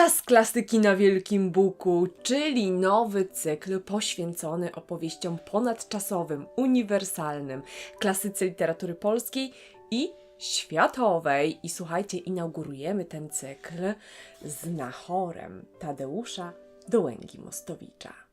Czas klasyki na Wielkim Buku, czyli nowy cykl poświęcony opowieściom ponadczasowym, uniwersalnym, klasyce literatury polskiej i światowej. I słuchajcie, inaugurujemy ten cykl z nachorem Tadeusza Dołęgi-Mostowicza.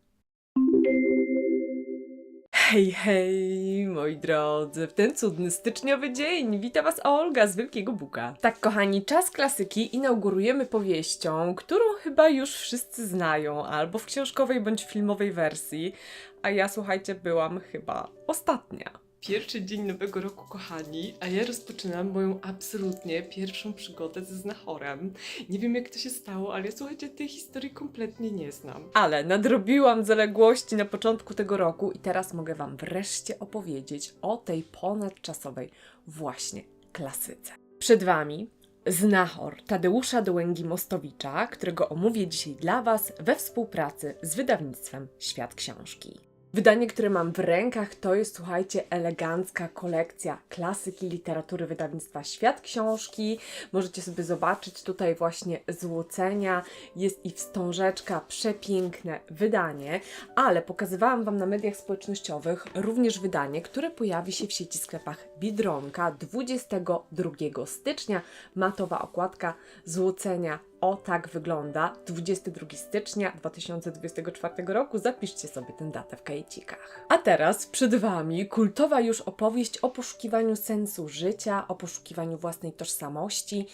Hej, hej, moi drodzy, w ten cudny styczniowy dzień wita Was Olga z Wielkiego Buka. Tak, kochani, czas klasyki inaugurujemy powieścią, którą chyba już wszyscy znają, albo w książkowej bądź filmowej wersji, a ja, słuchajcie, byłam chyba ostatnia. Pierwszy dzień nowego roku, kochani, a ja rozpoczynam moją absolutnie pierwszą przygodę ze znachorem. Nie wiem jak to się stało, ale słuchajcie, tej historii kompletnie nie znam. Ale nadrobiłam zaległości na początku tego roku i teraz mogę Wam wreszcie opowiedzieć o tej ponadczasowej właśnie klasyce. Przed Wami Znachor Tadeusza Dołęgi-Mostowicza, którego omówię dzisiaj dla Was we współpracy z wydawnictwem Świat Książki. Wydanie, które mam w rękach, to jest, słuchajcie, elegancka kolekcja klasyki literatury wydawnictwa Świat Książki. Możecie sobie zobaczyć tutaj właśnie złocenia. Jest i wstążeczka, przepiękne wydanie, ale pokazywałam Wam na mediach społecznościowych również wydanie, które pojawi się w sieci sklepach Biedronka 22 stycznia. Matowa okładka złocenia o tak wygląda 22 stycznia 2024 roku. Zapiszcie sobie tę datę w kajecikach. A teraz przed Wami kultowa już opowieść o poszukiwaniu sensu życia, o poszukiwaniu własnej tożsamości,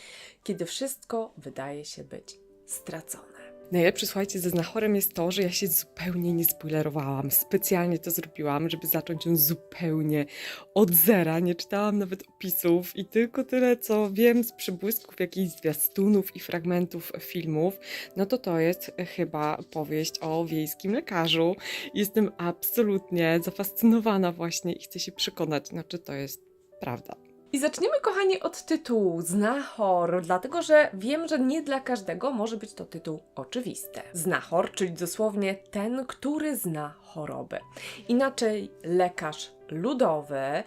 kiedy wszystko wydaje się być stracone. Najlepsze, słuchajcie, ze znachorem jest to, że ja się zupełnie nie spoilerowałam. Specjalnie to zrobiłam, żeby zacząć ją zupełnie od zera. Nie czytałam nawet opisów i tylko tyle, co wiem z przybłysków jakichś zwiastunów i fragmentów filmów, no to to jest chyba powieść o wiejskim lekarzu. Jestem absolutnie zafascynowana właśnie i chcę się przekonać, no czy to jest prawda. I zaczniemy, kochani, od tytułu Znachor, dlatego że wiem, że nie dla każdego może być to tytuł oczywisty. Znachor, czyli dosłownie ten, który zna choroby. Inaczej lekarz ludowy, e,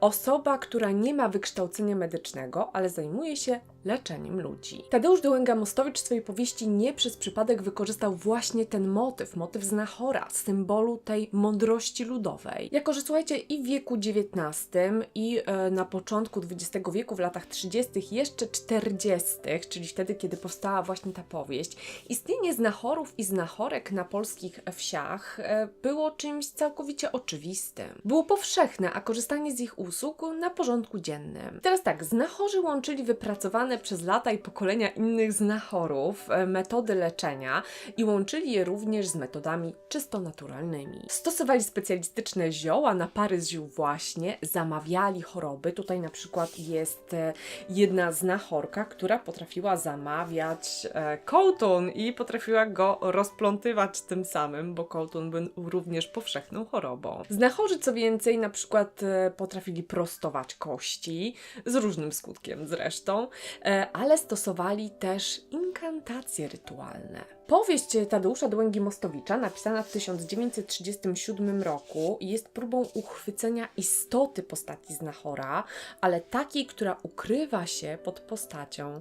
osoba, która nie ma wykształcenia medycznego, ale zajmuje się leczeniem ludzi. Tadeusz Dołęga-Mostowicz w swojej powieści nie przez przypadek wykorzystał właśnie ten motyw, motyw znachora, symbolu tej mądrości ludowej. Jako, że słuchajcie, i w wieku XIX, i e, na początku XX wieku, w latach 30., jeszcze 40., czyli wtedy, kiedy powstała właśnie ta powieść, istnienie znachorów i znachorek na polskich wsiach e, było czymś całkowicie oczywistym. Było powszechne, a korzystanie z ich usług na porządku dziennym. Teraz tak, znachorzy łączyli wypracowane przez lata i pokolenia innych znachorów e, metody leczenia i łączyli je również z metodami czysto naturalnymi. Stosowali specjalistyczne zioła, napary z ziół właśnie, zamawiali choroby. Tutaj na przykład jest e, jedna znachorka, która potrafiła zamawiać e, kołtun i potrafiła go rozplątywać tym samym, bo kołtun był również powszechną chorobą. Znachorzy co więcej na przykład potrafili prostować kości, z różnym skutkiem zresztą, ale stosowali też inkantacje rytualne. Powieść Tadeusza Dołęgi-Mostowicza, napisana w 1937 roku, jest próbą uchwycenia istoty postaci znachora, ale takiej, która ukrywa się pod postacią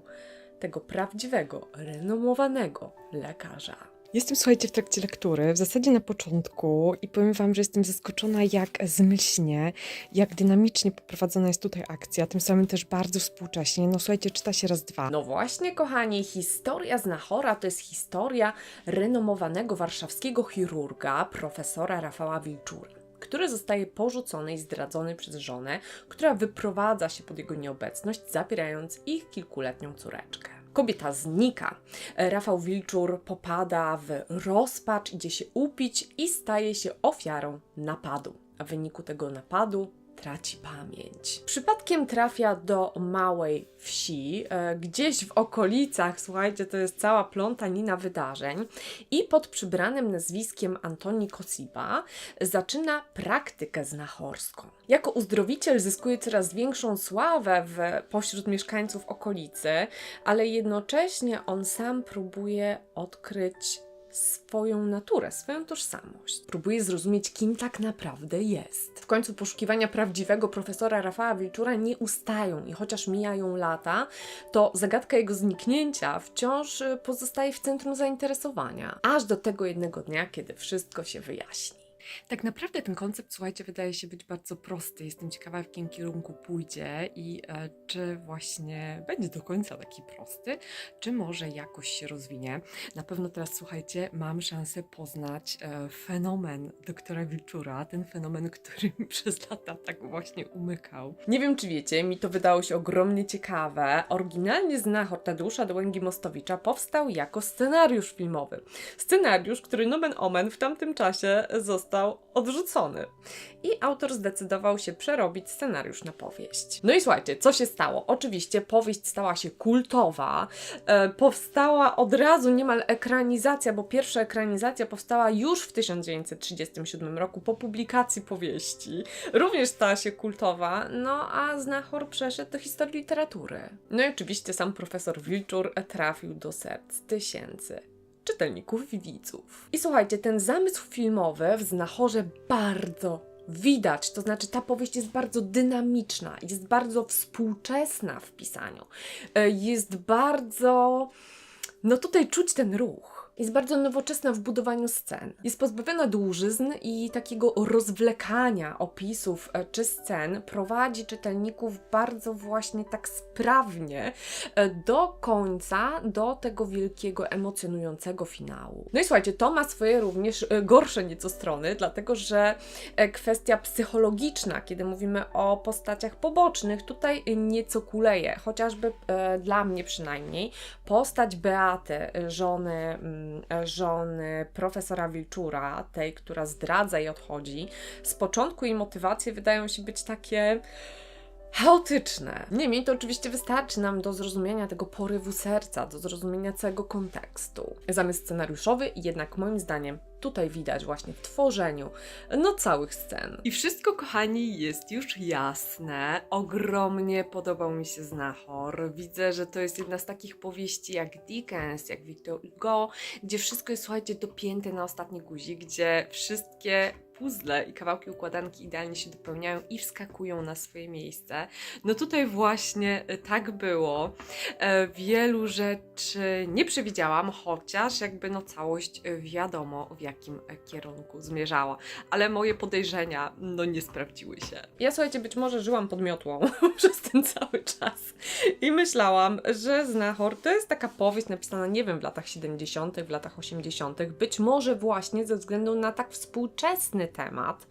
tego prawdziwego, renomowanego lekarza. Jestem, słuchajcie, w trakcie lektury, w zasadzie na początku i powiem Wam, że jestem zaskoczona, jak zmyślnie, jak dynamicznie poprowadzona jest tutaj akcja, tym samym też bardzo współcześnie. No słuchajcie, czyta się raz, dwa. No właśnie, kochani, historia Znachora to jest historia renomowanego warszawskiego chirurga, profesora Rafała Wilczura który zostaje porzucony i zdradzony przez żonę, która wyprowadza się pod jego nieobecność, zabierając ich kilkuletnią córeczkę. Kobieta znika. Rafał Wilczur popada w rozpacz, idzie się upić i staje się ofiarą napadu. A w wyniku tego napadu traci pamięć. Przypadkiem trafia do małej wsi, e, gdzieś w okolicach, słuchajcie, to jest cała plątanina wydarzeń, i pod przybranym nazwiskiem Antoni Kosiba zaczyna praktykę znachorską. Jako uzdrowiciel zyskuje coraz większą sławę w, pośród mieszkańców okolicy, ale jednocześnie on sam próbuje odkryć swoją naturę, swoją tożsamość. Próbuje zrozumieć, kim tak naprawdę jest. W końcu poszukiwania prawdziwego profesora Rafała Wilczura nie ustają i chociaż mijają lata, to zagadka jego zniknięcia wciąż y, pozostaje w centrum zainteresowania. Aż do tego jednego dnia, kiedy wszystko się wyjaśni. Tak naprawdę ten koncept, słuchajcie, wydaje się być bardzo prosty. Jestem ciekawa, w jakim kierunku pójdzie i e, czy właśnie będzie do końca taki prosty, czy może jakoś się rozwinie. Na pewno teraz, słuchajcie, mam szansę poznać e, fenomen doktora Wilczura, ten fenomen, który mi przez lata tak właśnie umykał. Nie wiem, czy wiecie, mi to wydało się ogromnie ciekawe. Oryginalnie znachor Tadeusza Dołęgi-Mostowicza powstał jako scenariusz filmowy. Scenariusz, który nomen omen w tamtym czasie został odrzucony. I autor zdecydował się przerobić scenariusz na powieść. No i słuchajcie, co się stało? Oczywiście powieść stała się kultowa. E, powstała od razu niemal ekranizacja, bo pierwsza ekranizacja powstała już w 1937 roku po publikacji powieści. Również stała się kultowa, no a Znachor przeszedł do historii literatury. No i oczywiście sam profesor Wilczur trafił do serc tysięcy czytelników widzów. I słuchajcie, ten zamysł filmowy w Znachorze bardzo widać, to znaczy ta powieść jest bardzo dynamiczna, jest bardzo współczesna w pisaniu, E, jest bardzo... No tutaj czuć ten ruch. Jest bardzo nowoczesna w budowaniu scen. Jest pozbawiona dłużyzn i takiego rozwlekania opisów e, czy scen. Prowadzi czytelników bardzo właśnie tak sprawnie e, do końca, do tego wielkiego, emocjonującego finału. No i słuchajcie, to ma swoje również e, gorsze nieco strony, dlatego że kwestia psychologiczna, kiedy mówimy o postaciach pobocznych, tutaj nieco kuleje. Chociażby dla mnie przynajmniej postać Beaty, żony, mm, żony profesora Wilczura, tej, która zdradza i odchodzi, z początku jej motywacje wydają się być takie chaotyczne. Niemniej to oczywiście wystarczy nam do zrozumienia tego porywu serca, do zrozumienia całego kontekstu. Zamysł scenariuszowy jednak moim zdaniem tutaj widać właśnie w tworzeniu no całych scen. I wszystko, kochani, jest już jasne. Ogromnie podobał mi się Znachor. Widzę, że to jest jedna z takich powieści jak Dickens, jak Victor Hugo, gdzie wszystko jest, słuchajcie, dopięte na ostatni guzik, gdzie wszystkie puzzle i kawałki układanki idealnie się dopełniają i wskakują na swoje miejsce. No tutaj właśnie e, tak było. E, Wielu rzeczy nie przewidziałam, chociaż jakby no całość e, wiadomo w jakim e, kierunku zmierzała. Ale moje podejrzenia no nie sprawdziły się. Ja słuchajcie, być może żyłam pod miotłą przez ten cały czas i myślałam, że Znachor to jest taka powieść napisana, nie wiem, w latach 70., w latach 80., być może właśnie ze względu na tak współczesny temat,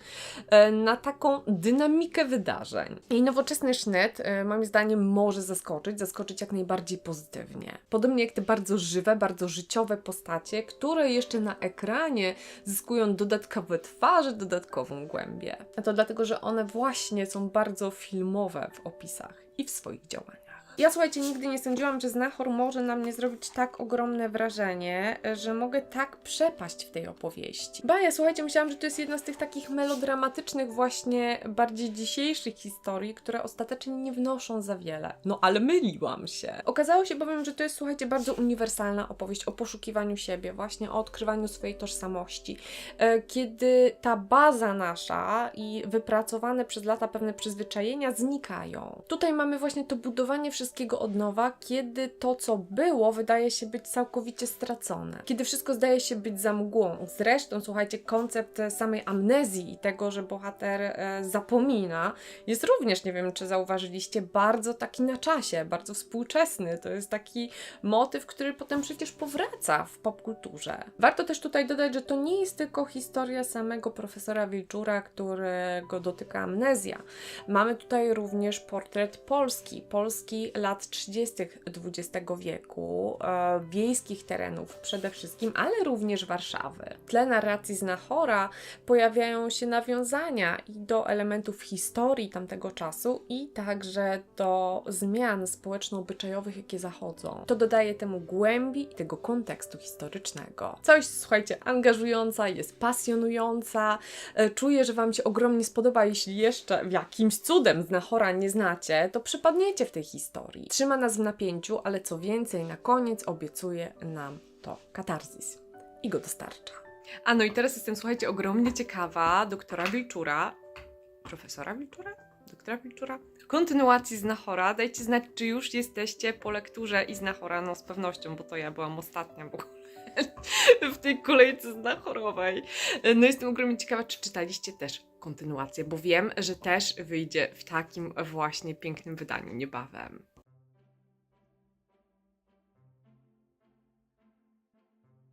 e, na taką dynamikę wydarzeń. I nowoczesny sznyt, e, moim zdaniem, może zaskoczyć, zaskoczyć jak najbardziej pozytywnie. Podobnie jak te bardzo żywe, bardzo życiowe postacie, które jeszcze na ekranie zyskują dodatkowe twarze, dodatkową głębię. A to dlatego, że one właśnie są bardzo filmowe w opisach i w swoich działaniach. Ja słuchajcie, nigdy nie sądziłam, że Znachor może na mnie zrobić tak ogromne wrażenie, że mogę tak przepaść w tej opowieści. Ba, ja słuchajcie, myślałam, że to jest jedna z tych takich melodramatycznych, właśnie bardziej dzisiejszych historii, które ostatecznie nie wnoszą za wiele. No ale myliłam się. Okazało się bowiem, że to jest, słuchajcie, bardzo uniwersalna opowieść o poszukiwaniu siebie, właśnie o odkrywaniu swojej tożsamości. E, Kiedy ta baza nasza i wypracowane przez lata pewne przyzwyczajenia znikają. Tutaj mamy właśnie to budowanie wszystkiego od nowa, kiedy to, co było, wydaje się być całkowicie stracone. Kiedy wszystko zdaje się być za mgłą. Zresztą, słuchajcie, koncept e, samej amnezji i tego, że bohater e, zapomina, jest również, nie wiem czy zauważyliście, bardzo taki na czasie, bardzo współczesny. To jest taki motyw, który potem przecież powraca w popkulturze. Warto też tutaj dodać, że to nie jest tylko historia samego profesora Wilczura, którego dotyka amnezja. Mamy tutaj również portret Polski, Polski lat 30. XX wieku, e, wiejskich terenów przede wszystkim, ale również Warszawy. W tle narracji Znachora pojawiają się nawiązania i do elementów historii tamtego czasu i także do zmian społeczno-obyczajowych, jakie zachodzą. To dodaje temu głębi i tego kontekstu historycznego. Coś, słuchajcie, angażująca, jest pasjonująca. E, Czuję, że Wam się ogromnie spodoba. Jeśli jeszcze jakimś cudem Znachora nie znacie, to przypadniecie w tej historii. Trzyma nas w napięciu, ale co więcej, na koniec obiecuje nam to katarzis. i go dostarcza. A no i teraz jestem, słuchajcie, ogromnie ciekawa doktora Wilczura, profesora Wilczura? Doktora Wilczura? Kontynuacji Znachora. Dajcie znać, czy już jesteście po lekturze i Znachora, no z pewnością, bo to ja byłam ostatnia w ogóle w tej kolejce Znachorowej. No jestem ogromnie ciekawa, czy czytaliście też kontynuację, bo wiem, że też wyjdzie w takim właśnie pięknym wydaniu niebawem.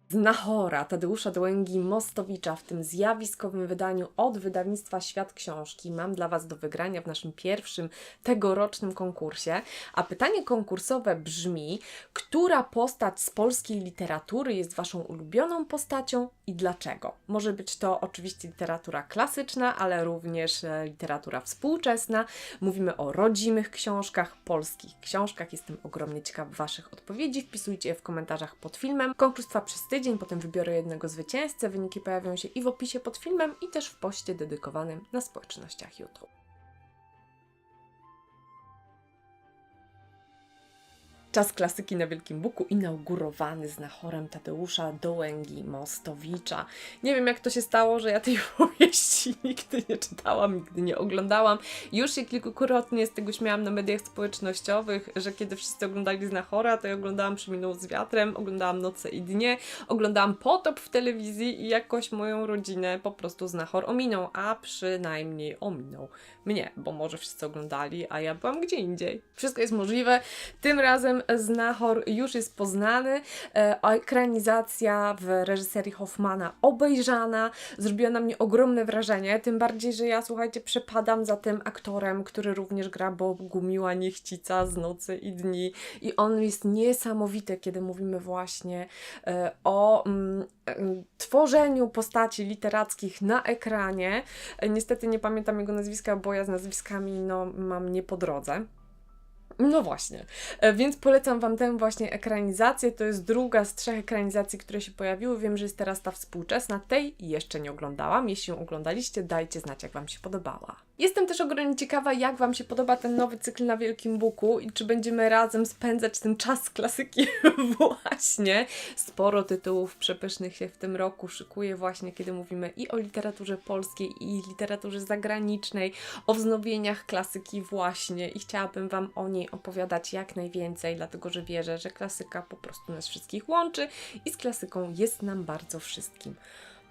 Znachora Tadeusza Dołęgi-Mostowicza w tym zjawiskowym wydaniu od wydawnictwa Świat Książki mam dla Was do wygrania w naszym pierwszym tegorocznym konkursie. A pytanie konkursowe brzmi: która postać z polskiej literatury jest Waszą ulubioną postacią i dlaczego? Może być to oczywiście literatura klasyczna, ale również e, literatura współczesna. Mówimy o rodzimych książkach, polskich książkach. Jestem ogromnie ciekawa Waszych odpowiedzi. Wpisujcie je w komentarzach pod filmem. Konkurs trwa przez tydzień, potem wybiorę jednego zwycięzcę. Wyniki pojawią się i w opisie pod filmem, i też w poście dedykowanym na społecznościach YouTube. Czas klasyki na Wielkim Buku inaugurowany znachorem Tadeusza Dołęgi-Mostowicza. Nie wiem, jak to się stało, że ja tej powieści nigdy nie czytałam, nigdy nie oglądałam. Już się kilkukrotnie z tego śmiałam na mediach społecznościowych, że kiedy wszyscy oglądali Znachora, to ja oglądałam Przyminął z wiatrem, oglądałam Noce i dnie, oglądałam Potop w telewizji i jakoś moją rodzinę po prostu Znachor ominął, a przynajmniej ominął mnie, bo może wszyscy oglądali, a ja byłam gdzie indziej. Wszystko jest możliwe. Tym razem Znachor już jest poznany, e, ekranizacja w reżyserii Hoffmana obejrzana, zrobiła na mnie ogromne wrażenie, tym bardziej, że ja, słuchajcie, przepadam za tym aktorem, który również gra Bogumiła Niechcica z Nocy i Dni i on jest niesamowity, kiedy mówimy właśnie e, o mm, e, tworzeniu postaci literackich na ekranie. Niestety nie pamiętam jego nazwiska, bo ja z nazwiskami no, mam nie po drodze. No właśnie, E, więc polecam Wam tę właśnie ekranizację. To jest druga z trzech ekranizacji, które się pojawiły. Wiem, że jest teraz ta współczesna. Tej jeszcze nie oglądałam. Jeśli ją oglądaliście, dajcie znać, jak Wam się podobała. Jestem też ogromnie ciekawa, jak Wam się podoba ten nowy cykl na Wielkim Buku i czy będziemy razem spędzać ten czas klasyki właśnie. Sporo tytułów przepysznych się w tym roku szykuje właśnie, kiedy mówimy i o literaturze polskiej, i literaturze zagranicznej, o wznowieniach klasyki właśnie i chciałabym Wam o niej opowiadać jak najwięcej, dlatego że wierzę, że klasyka po prostu nas wszystkich łączy i z klasyką jest nam bardzo wszystkim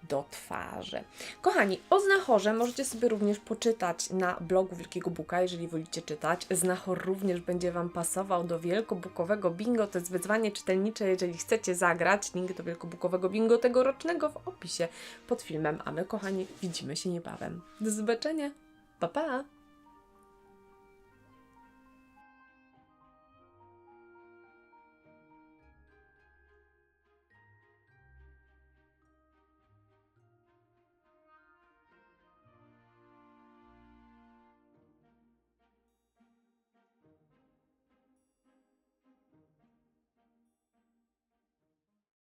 do twarzy. Kochani, o Znachorze możecie sobie również poczytać na blogu Wielkiego Buka, jeżeli wolicie czytać. Znachor również będzie Wam pasował do wielkobukowego bingo. To jest wyzwanie czytelnicze, jeżeli chcecie zagrać. Link do wielkobukowego bingo tegorocznego w opisie pod filmem. A my, kochani, widzimy się niebawem. Do zobaczenia. Pa, pa!